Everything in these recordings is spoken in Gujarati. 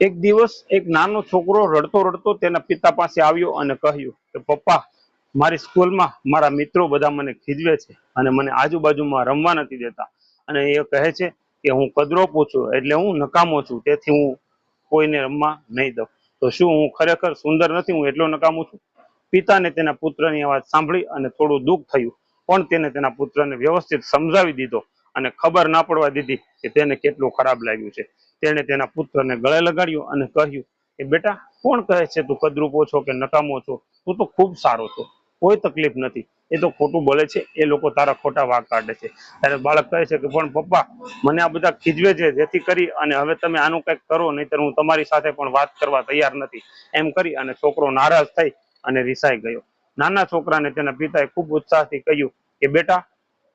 એક દિવસ એક નાનો છોકરો રડતો રડતો તેના પિતા પાસે આવ્યો અને કહ્યું કે, પપ્પા, મારી સ્કૂલમાં મારા મિત્રો બધા મને ખીજવે છે અને મને આજુબાજુમાં રમવા નથી દેતા. અને એ કહે છે કે, હું કદરોપું છું એટલે હું નકામો છું, તેથી હું કોઈને રમવા નહીં દઉં. તો શું હું ખરેખર સુંદર નથી? હું એટલો નકામો છું? પિતાને તેના પુત્રની અવાજ સાંભળી અને થોડું દુઃખ થયું, પણ તેને તેના પુત્રને વ્યવસ્થિત સમજાવી દીધો અને ખબર ના પડવા દીધી કે તેને કેટલું ખરાબ લાગ્યું છે. તેણે તેના પુત્રને ગળે લગાડ્યો અને કહ્યું કે, બેટા, કોણ કહે છે તું કદરૂપો છો કે નકામો છો? તું તો ખૂબ સારો છો. કોઈ તકલીફ નથી. એ તો ખોટું બોલે છે. એ લોકો તારા ખોટા વાંક કાઢે છે. ત્યારે બાળક કહે છે કે, પણ પપ્પા, મને આ બધા ખીજવે છે, જેથી કરી અને હવે તમે આનું કંઈક કરો, નહીતર હું તમારી સાથે પણ વાત કરવા તૈયાર નથી. એમ કરી અને છોકરો નારાજ થઈ અને રિસાઈ ગયો. નાના છોકરાને તેના પિતાએ ખૂબ ઉત્સાહથી કહ્યું કે, બેટા,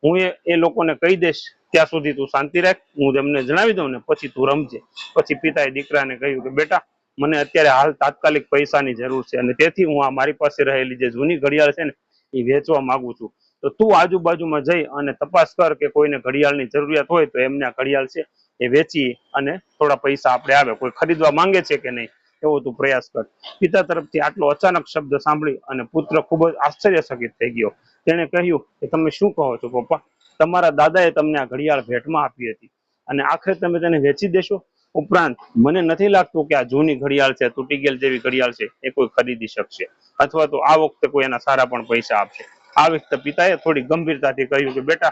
હું એ લોકોને કહી દઈશ ત્યાં સુધી તું શાંતિ રાખ. હું તેમને જણાવી દઉં ને પછી તું રમજે. પછી પિતાએ દીકરાને કહ્યું કે, બેટા, મને અત્યારે હાલ તાત્કાલિક પૈસાની જરૂર છે અને તેથી હું આ મારી પાસે રહેલી જે જૂની ઘડિયાળ છે ને, એ વેચવા માંગુ છું. તો તું આજુબાજુમાં જઈ અને તપાસ કર કે કોઈને ઘડિયાળની જરૂરિયાત હોય તો એમને આ ઘડિયાળ છે એ વેચી અને થોડા પૈસા આપણે આવે. કોઈ ખરીદવા માંગે છે કે નહીં, એવો તું પ્રયાસ કર. પિતા તરફથી આટલો અચાનક શબ્દ સાંભળી અને પુત્ર ખૂબ જ આશ્ચર્યચકિત થઈ ગયો. તેણે કહ્યું કે, તમે શું કહો છો, પપ્પા? તમારા દાદાએ તમને આ ઘડિયાળ ભેટમાં આપી હતી. અને આખરે તમે તેને વેચી દેશો? ઉપરાંત, મને નથી લાગતું કે આ જૂની ઘડિયાળ છે, તૂટી ગયેલ જેવી ઘડિયાળ છે, એ કોઈ ખરીદી શકશે. અથવા તો આ વખતે કોઈ એના સારા પણ પૈસા આપશે. આ વખતે પિતાએ થોડી ગંભીરતાથી કહ્યું કે, બેટા,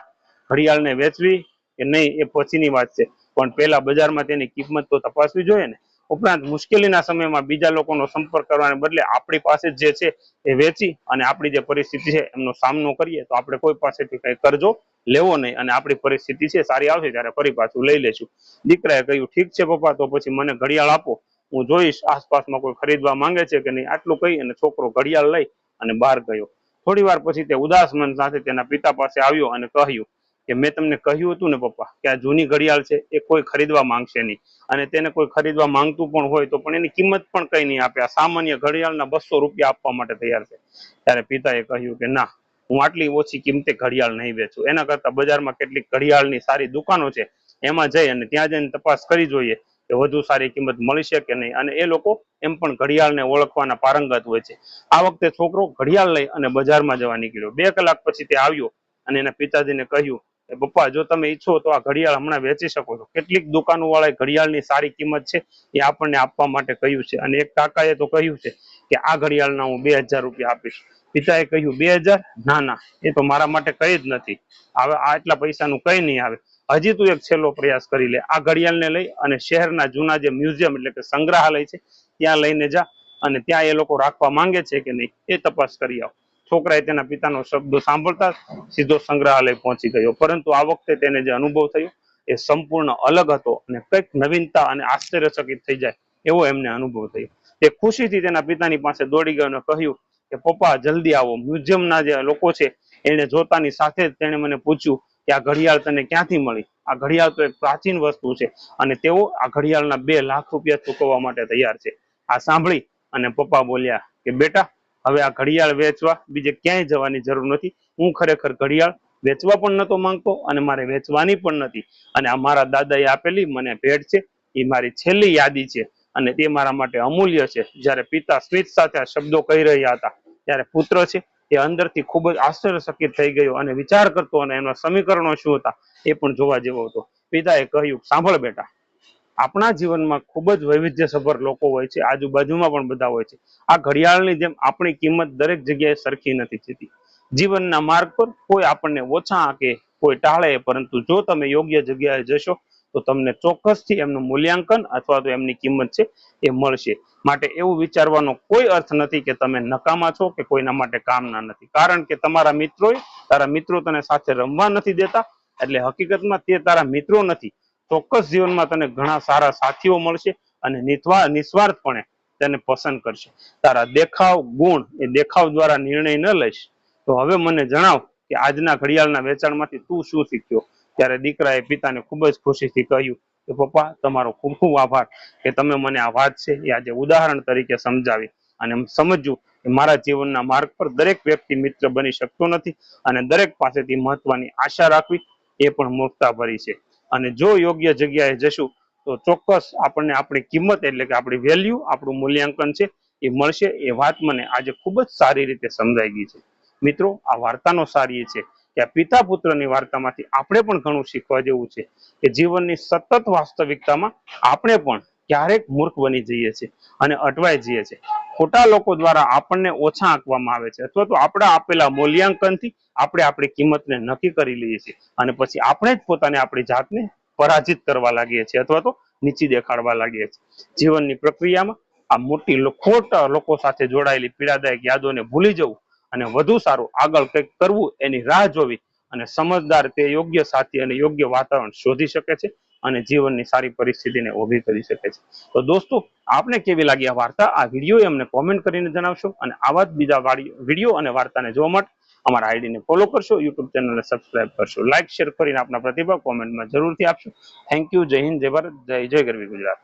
ઘડિયાળને વેચવી કે નહીં, એ પછીની વાત છે. પણ પહેલા બજારમાં તેની કિંમત તો તપાસવી જોઈએ ને? ઉપરાંત મુશ્કેલીના સમયમાં બીજા લોકોનો સંપર્ક કરવાને બદલે આપણી પાસે જે છે એ વેચી અને આપણી જે પરિસ્થિતિ છે એમનો સામનો કરીએ તો આપણે કોઈ પાસેથી કંઈ કરજો, લેવો નહીં અને આપણી પરિસ્થિતિ છે સારી આવશે ત્યારે ફરી પાછું લઈ લેશું. દીકરાએ કહ્યું, ઠીક છે પપ્પા, તો પછી મને ઘડિયાળ આપો. હું જોઈશ આસપાસમાં કોઈ ખરીદવા માંગે છે કે નહીં. આટલું કહી અને છોકરો ઘડિયાળ લઈ અને બહાર ગયો. થોડી પછી તે ઉદાસ મન સાથે તેના પિતા પાસે આવ્યો અને કહ્યું કે મેં તમને કહ્યું હતું ને પપ્પા કે આ જૂની ઘડિયાળ છે, એ કોઈ ખરીદવા માંગશે નહીં. અને તેને કોઈ ખરીદવા માંગતું પણ હોય તો પણ એની કિંમત પણ કઈ નહીં આપે. આ સામાન્ય ઘડિયાળના બસો રૂપિયા આપવા માટે તૈયાર છે. ત્યારે પિતાએ કહ્યું કે ના, હું આટલી ઓછી કિંમતે ઘડિયાળ નહીં વેચું. એના કરતા બજારમાં કેટલીક ઘડિયાળની સારી દુકાનો છે, એમાં જઈ અને ત્યાં જઈને તપાસ કરી જોઈએ કે વધુ સારી કિંમત મળી શકે કે નહીં. અને એ લોકો એમ પણ ઘડિયાળને ઓળખવાના પારંગત હોય છે. આ વખતે છોકરો ઘડિયાળ લઈ અને બજારમાં જવા નીકળ્યો. બે કલાક પછી તે આવ્યો અને એના પિતાજીને કહ્યું પપ્પા જો તમે ઈચ્છો તો આ ઘડિયાળ હમણાં વેચી શકો છો. કેટલીક દુકાનો વાળાએ ઘડિયાળની સારી કિંમત છે, એ આપણને આપવા માટે કહ્યું છે. અને એક કાકાએ તો કહ્યું છે કે આ ઘડિયાળના હું બે હજાર રૂપિયા આપીશ. પિતાએ કહ્યું, બે હજાર? ના ના, એ તો મારા માટે કઈ જ નથી. હવે આટલા પૈસાનું કઈ નહીં આવે. હજી તું એક છેલ્લો પ્રયાસ કરી લે. આ ઘડિયાળને લઈ અને શહેરના જૂના જે મ્યુઝિયમ એટલે કે સંગ્રહાલય છે, ત્યાં લઈને જા અને ત્યાં એ લોકો રાખવા માંગે છે કે નહીં, એ તપાસ કરી આવ. છોકરાએ તેના પિતાનો શબ્દો સાંભળતા સીધો સંગ્રહાલય પહોંચી ગયો. પરંતુ આ વખતે તેને જે અનુભવ થયો, એ સંપૂર્ણ અલગ હતો અને કંઈક નવીનતા અને આશ્ચર્યચકિત થઈ જાય એવો એમને અનુભવ થયો. તે ખુશીથી તેના પિતાની પાસે દોડી ગયો અને કહ્યું કે, પપ્પા, જલ્દી આવો. મ્યુઝિયમના જે લોકો છે એને જોતાની સાથે જ તેણે મને પૂછ્યું કે, આ ઘડિયાળ તને ક્યાંથી મળી? આ ઘડિયાળ તો એક પ્રાચીન વસ્તુ છે અને તેઓ આ ઘડિયાળના બે લાખ રૂપિયા ચૂકવવા માટે તૈયાર છે. આ સાંભળી અને પપ્પા બોલ્યા કે, બેટા હવે આ ઘડિયાળ વેચવા બીજે ક્યાંય જવાની જરૂર નથી. હું ખરેખર ઘડિયાળ વેચવા પણ નતો માંગતો અને મારે વેચવાની પણ નથી. અને આ મારા દાદાએ આપેલી મને ભેટ છે. એ મારી છેલ્લી યાદી છે અને તે મારા માટે અમૂલ્ય છે. જ્યારે પિતા સ્મિત સાથે આ શબ્દો કહી રહ્યા હતા, ત્યારે પુત્ર છે એ અંદરથી ખૂબ જ આશ્ચર્યચકિત થઈ ગયો અને વિચાર કરતો અને એના સમીકરણો શું હતા એ પણ જોવા જેવો હતો. પિતાએ કહ્યું, સાંભળ બેટા આપણા જીવનમાં ખૂબ જ વૈવિધ્યસભર લોકો હોય છે, આજુબાજુમાં પણ બધા હોય છે. આ ઘડિયાળની જેમ આપણી કિંમત દરેક જગ્યાએ સરખી નથી થતી. જીવનના માર્ગ પર કોઈ આપણને ઓછા આંકે કોઈ ટાળે, પરંતુ જો તમે યોગ્ય જગ્યાએ જશો, તો તમને ચોક્કસથી એમનું મૂલ્યાંકન અથવા તો એમની કિંમત છે એ મળશે. માટે એવું વિચારવાનો કોઈ અર્થ નથી કે તમે નકામા છો કે કોઈના માટે કામના નથી. કારણ કે તમારા મિત્રોએ તારા મિત્રો તને સાથે રમવા નથી દેતા, એટલે હકીકતમાં તે તારા મિત્રો નથી. ચોક્કસ જીવનમાં તને ઘણા સારા સાથીઓ મળશે અને નિસ્વાર્થપણે તેને પસંદ કરશે. તારા દેખાવ, ગુણ એ દેખાવ દ્વારા નિર્ણય ન લઈશ. તો હવે મને જણાવ કે આજના ઘડિયાળના વેચાણમાંથી તું શું શીખ્યો? ત્યારે દીકરાએ પિતાને ખૂબ જ ખુશીથી કહ્યું કે, પપ્પા, તમારો ખૂબ ખૂબ આભાર કે તમે મને આ વાત છે એ આજે ઉદાહરણ તરીકે સમજાવી અને સમજવું કે મારા જીવનના માર્ગ પર દરેક વ્યક્તિ મિત્ર બની શકતો નથી અને દરેક પાસેથી મહત્વની આશા રાખવી એ પણ મૂર્ખતા ભરી છે. અને જો યોગ્ય જગ્યાએ જશું, તો ચોક્કસ આપણને આપણી કિંમત એટલે કે આપણી વેલ્યુ આપણું મૂલ્યાંકન છે, એ મળશે. એ વાત મને આજે ખૂબ જ સારી રીતે સમજાઈ ગઈ છે. મિત્રો, આ વાર્તાનો સારી છે કે આ પિતા પુત્રની વાર્તામાંથી આપણે પણ ઘણું શીખવા જેવું છે કે જીવનની સતત વાસ્તવિકતામાં આપણે પણ ક્યારેક મૂર્ખ બની જઈએ છીએ અને અટવાઈ જઈએ છીએ. ખોટા લોકો દ્વારા આપણને ઓછા આંકવામાં આવે છે. અથવા તો આપણા આપેલા મૂલ્યાંકનથી આપણે આપણી કિંમતને નક્કી કરી લઈએ છીએ. અને પછી આપણે જ પોતાને આપણી જાતને પરાજિત કરવા લાગીએ છીએ અથવા તો નીચી દેખાડવા લાગીએ છીએ. જીવનની પ્રક્રિયામાં આ મોટી ખોટ લોકો સાથે જોડાયેલી પીડાદાયક યાદોને ભૂલી જવું અને વધુ સારું આગળ કંઈક કરવું એની રાહ જોવી અને સમજદાર તે યોગ્ય સાથી અને યોગ્ય વાતાવરણ શોધી શકે છે અને જીવનની સારી પરિસ્થિતિને ઊભી કરી શકે છે. તો દોસ્તો, આપને કેવી લાગી આ વાર્તા? આ વીડિયો અમને કોમેન્ટ કરીને જણાવશો અને આવા જ બીજા વીડિયો અને વાર્તાને જોવા માટે અમારા આઈડીને ફોલો કરશો યુટ્યુબ ચેનલને સબસ્ક્રાઇબ કરશો. લાઇક શેર કરીને આપના પ્રતિભાવ કોમેન્ટમાં જરૂરથી આપશો. થેન્ક યુ જય હિન્દ, જય ભારત, જય જય ગરવી ગુજરાત.